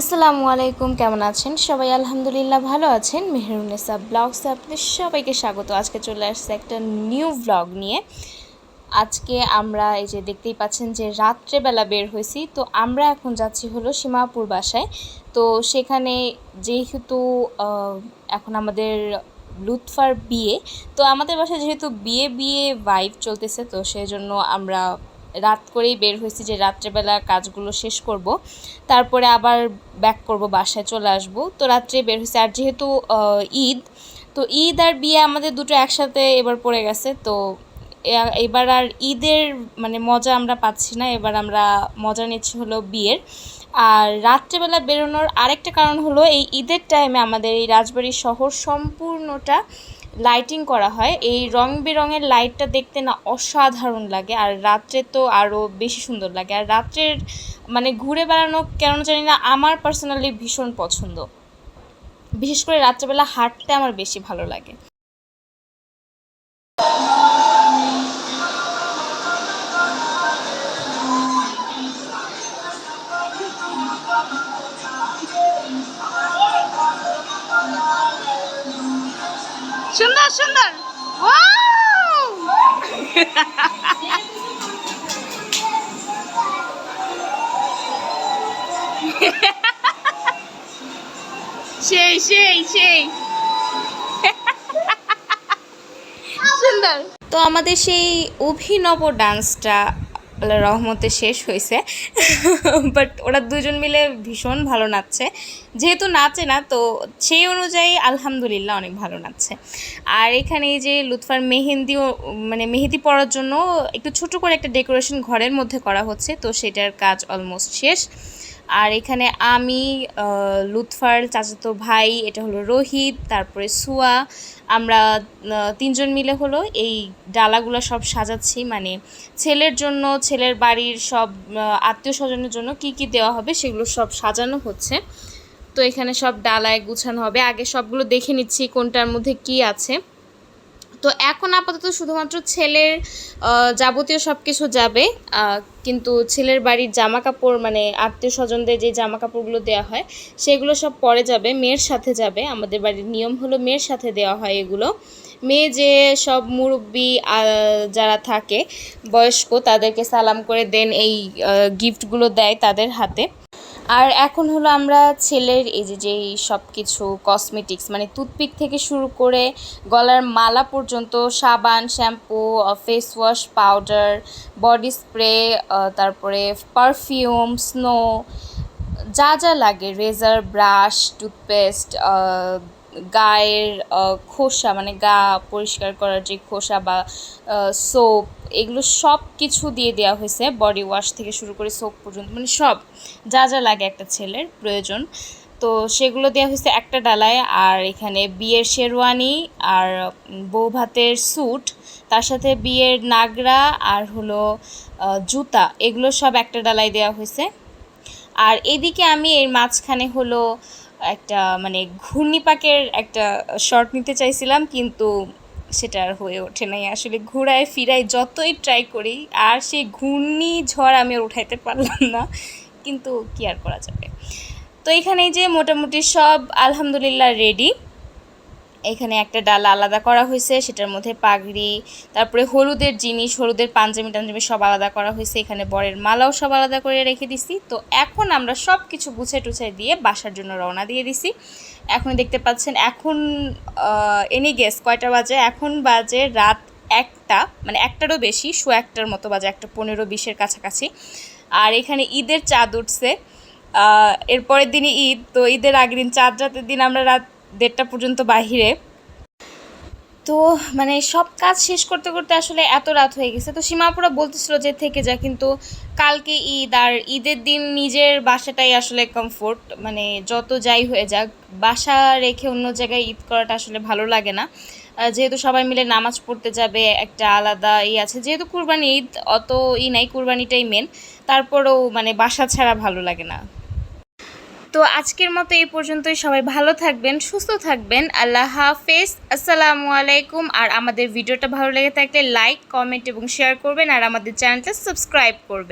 আসসালামু আলাইকুম, কেমন আছেন? সবাই আলহামদুলিল্লাহ ভালো আছেন। মেহরুনেসা ব্লগসে আপনাদের সবাইকে স্বাগত। আজকে চলে আসছে একটা নিউ ব্লগ নিয়ে। আজকে আমরা এই যে দেখতেই পাচ্ছেন যে রাত্রেবেলা বের হয়েছি। তো আমরা এখন যাচ্ছি হলো সীমাপুর বাসায়। তো সেখানে যেহেতু এখন আমাদের লুৎফার বিয়ে, তো আমাদের বাসায় যেহেতু বিয়ে বিয়ে ভাইব চলতেছে, তো সেই জন্য আমরা রাত করেই বের হয়েছি যে রাত্রেবেলা কাজগুলো শেষ করব। তারপরে আবার ব্যাক করব, বাসায় চলে আসব। তো রাত্রে বের হয়েছে। আর যেহেতু ঈদ, তো ঈদ আর বিয়ে আমাদের দুটো একসাথে এবার পড়ে গেছে। তো এবার আর ঈদের মানে মজা আমরা পাচ্ছি না। এবার আমরা মজা নিচ্ছি হলো বিয়ের। আর রাত্রেবেলা বেরোনোর আরেকটা কারণ হলো এই ঈদের টাইমে আমাদের এই রাজবাড়ির শহর সম্পূর্ণটা লাইটিং করা হয়। এই রং বেরঙের লাইটটা দেখতে না অসাধারণ লাগে, আর রাত্রে তো আরও বেশি সুন্দর লাগে। আর রাত্রের মানে ঘুরে বেড়ানো কেন জানি না, আমার পার্সোনালি ভীষণ পছন্দ। বিশেষ করে রাত্রেবেলা হাঁটতে আমার বেশি ভালো লাগে। সুন্দর সুন্দর। সেই সেই সেই। সুন্দর। তো আমাদের সেই অভিনব ডান্সটা আল্লাহ রহমতে শেষ হয়েছে। বাট ওরা দুজন মিলে ভীষণ ভালো নাচছে। যেহেতু নাচে না, তো সেই অনুযায়ী আলহামদুলিল্লাহ অনেক ভালো নাচছে। আর এখানে এই যে লুৎফার মেহেন্দিও মানে মেহেদি পড়ার জন্য একটু ছোট করে একটা ডেকোরেশন ঘরের মধ্যে করা হচ্ছে, তো সেটার কাজ অলমোস্ট শেষ। আর এখানে আমি লুৎফার চাচাতো ভাই, এটা হলো রোহিত, তারপরে সুয়া, আমরা তিনজন মিলে হলো এই ডালাগুলো সব সাজাচ্ছি। মানে ছেলের জন্য, ছেলের বাড়ির সব আত্মীয় স্বজনের জন্য কি কি দেওয়া হবে সেগুলো সব সাজানো হচ্ছে। তো এখানে সব ডালায় গুছানো হবে। আগে সবগুলো দেখে নিচ্ছি কোনটার মধ্যে কি আছে। তো এখন আপাতত শুধুমাত্র ছেলের যাবতীয় সব কিছু যাবে কিন্তু ছেলের বাড়ির জামা কাপড় মানে আত্মীয় স্বজনদের যে জামা কাপড়গুলো দেওয়া হয়, সেগুলো সব পরে যাবে, মেয়ের সাথে যাবে। আমাদের বাড়ির নিয়ম হলো মেয়ের সাথে দেওয়া হয় এগুলো। মেয়ে যে সব মুরব্বি যারা থাকে, বয়স্ক, তাদেরকে সালাম করে দেন, এই গিফটগুলো দেয় তাদের হাতে। আর এখন হলো আমরা ছেলের এই যে, যেই সব কিছু কসমেটিক্স মানে টুথপিক থেকে শুরু করে গলার মালা পর্যন্ত, সাবান shampoo face wash powder body spray তারপরে পারফিউম স্নো যা যা লাগে রেজার ব্রাশ টুথপেস্ট গায়ের খোসা মানে গা পরিষ্কার করার যে খোসা বা সোপ এগুলো সব কিছু দিয়ে দেওয়া হয়েছে বডি ওয়াশ থেকে শুরু করে সোপ পর্যন্ত মানে সব, যা যা লাগে একটা ছেলের প্রয়োজন। তো সেগুলো দেওয়া হয়েছে একটা ডালায়, আর এখানে বিয়ের শেরওয়ানি আর বউ ভাতের স্যুট তার সাথে বিয়ের নাগরা আর হলো জুতা, এগুলো সব একটা ডালায় দেওয়া হয়েছে। আর এদিকে আমি এর মাঝখানে হলো একটা মানে ঘূর্ণিপাকের একটা শর্ট নিতে চাইছিলাম, কিন্তু সেটা আর হয়ে ওঠে নাই। আসলে ঘোরায় ফিরায় যতই ট্রাই করি, আর সেই ঘূর্ণি ঝড় আমি আর উঠাইতে পারলাম না, কিন্তু কি আর করা যাবে? তো এখানে যে মোটামুটি সব আলহামদুলিল্লাহ রেডি এখানে একটা ডালা আলাদা করা হয়েছে, সেটার মধ্যে পাগড়ি, তারপরে হলুদের জিনিস, হলুদের পাঞ্জাবি টাঞ্জাবি সব আলাদা করা হয়েছে, এখানে বরের মালাও সব আলাদা করে রেখে দিছি। তো এখন আমরা সব কিছু গুছাই টুছাই দিয়ে বাসার জন্য রওনা দিয়ে দিছি। এখন দেখতে পাচ্ছেন, এখন এনি গেস কয়টা বাজে? এখন বাজে রাত একটা মানে একটারও বেশি শো একটার মতো বাজে, একটা পনেরো বিশের কাছাকাছি। আর এখানে ঈদের চাঁদ উঠছে এরপরের এর দিনই ঈদ, তো ঈদের আগের দিন চাঁদ রাতের দিন আমরা রাত দেড়টা পর্যন্ত বাহিরে। তো মানে সব কাজ শেষ করতে করতে আসলে এত রাত হয়ে গেছে। তো সীমাপুরা বলতেছিল যে থেকে যা, কিন্তু কালকে ঈদ, আর ঈদের দিন নিজের বাসাটাই আসলে কমফোর্ট মানে যত যাই হয়ে যাক, বাসা রেখে অন্য জায়গায় ঈদ করাটা আসলে ভালো লাগে না। যেহেতু সবাই মিলে নামাজ পড়তে যাবে, একটা আলাদা ই আছে। যেহেতু কুরবানি ঈদ, অত ই নাই, কুরবানিটাই মেন তারপরেও মানে বাসা ছাড়া ভালো লাগে না। তো আজকের মতো এই পর্যন্তই। সবাই ভালো থাকবেন, সুস্থ থাকবেন। আল্লাহ হাফেজ। আসসালামু আলাইকুম। আর আমাদের ভিডিওটা ভালো লেগে থাকলে লাইক, কমেন্ট এবং শেয়ার করবেন। আর আমাদের চ্যানেলটা সাবস্ক্রাইব করবেন।